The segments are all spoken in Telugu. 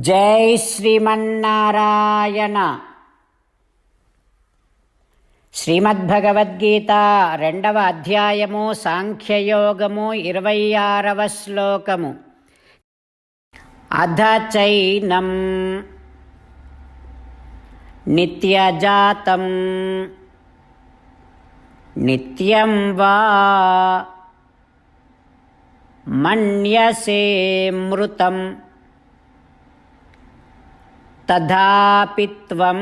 జై శ్రీమన్నారాయణ. శ్రీమద్భగవద్గీత రెండవ అధ్యాయము సాంఖ్యయోగము ఇరవై ఆరవ శ్లోకము. అధ చైనం నిత్యజాతం నిత్యం వా మన్యసే మృతం. తథాపి త్వం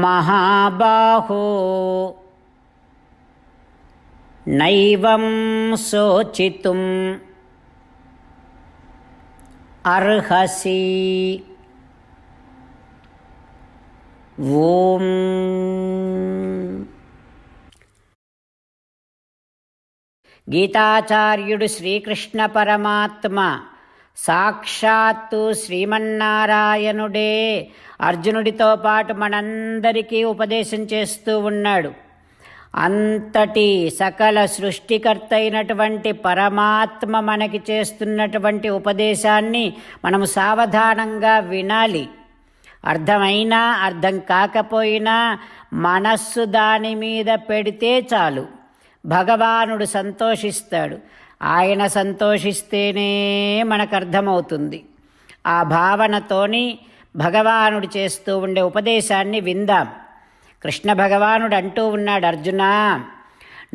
మహాబాహో నైవం శోచితుం అర్హసి. ఓం. గీతాచార్యుడు శ్రీకృష్ణ పరమాత్మ సాక్షాత్తు శ్రీమన్నారాయణుడే అర్జునుడితో పాటు మనందరికీ ఉపదేశం చేస్తూ ఉన్నాడు. అంతటి సకల సృష్టికర్త అయినటువంటి పరమాత్మ మనకి చేస్తున్నటువంటి ఉపదేశాన్ని మనము సావధానంగా వినాలి. అర్థమైనా అర్థం కాకపోయినా మనస్సు దాని మీద పెడితే చాలు. భగవానుడు సంతోషిస్తాడు. ఆయన సంతోషిస్తేనే మనకు అర్థమవుతుంది ఆ భావనతోని భగవానుడు చేస్తూ ఉండే ఉపదేశాన్ని విందాం. కృష్ణ భగవానుడు అంటూ ఉన్నాడు అర్జున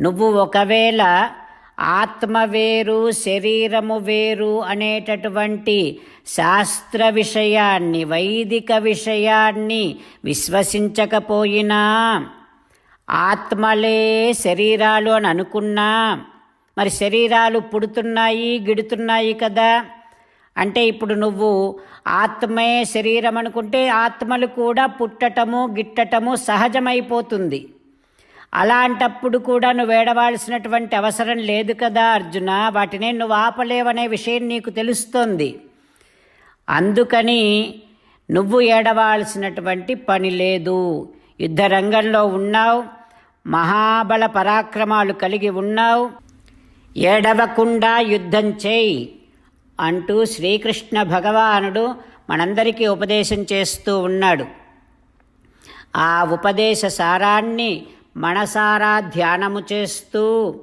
నువ్వు ఒకవేళ ఆత్మ వేరు శరీరము వేరు అనేటటువంటి శాస్త్ర విషయాన్ని వైదిక విషయాన్ని విశ్వసించకపోయినా ఆత్మలే శరీరాలు అని అనుకున్నా మరి శరీరాలు పుడుతున్నాయి గిడుతున్నాయి కదా. అంటే ఇప్పుడు నువ్వు ఆత్మే శరీరం అనుకుంటే ఆత్మలు కూడా పుట్టటము గిట్టటము సహజమైపోతుంది. అలాంటప్పుడు కూడా నువ్వు ఏడవాల్సినటువంటి అవసరం లేదు కదా అర్జున. వాటినే నువ్వు ఆపలేవనే విషయం నీకు తెలుస్తోంది. అందుకని నువ్వు ఏడవాల్సినటువంటి పని లేదు. యుద్ధ రంగంలో ఉన్నావు మహాబల పరాక్రమాలు కలిగి ఉన్నావు. ఏడవకుండా యుద్ధం చేయి అంటూ శ్రీకృష్ణ భగవానుడు మనందరికీ ఉపదేశం చేస్తూ ఉన్నాడు. ఆ ఉపదేశ సారాన్ని మనసారా ధ్యానము చేస్తూ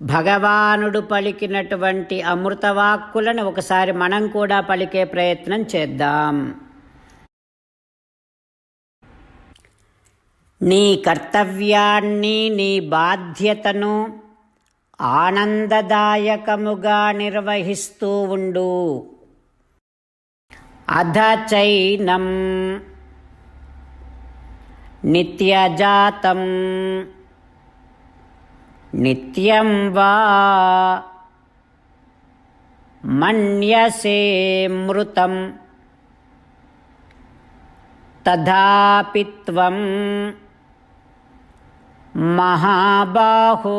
భగవానుడు పలికినటువంటి అమృతవాక్కులను ఒకసారి మనం కూడా పలికే ప్రయత్నం చేద్దాం. నీ కర్తవ్యాన్ని నీ బాధ్యతను ఆనందదాయకముగా నిర్వహిస్తూ ఉండు. అధ చైనం నిత్యజాతం నిత్యం వా మన్యసే మృతం తథాపి త్వం మహాబాహో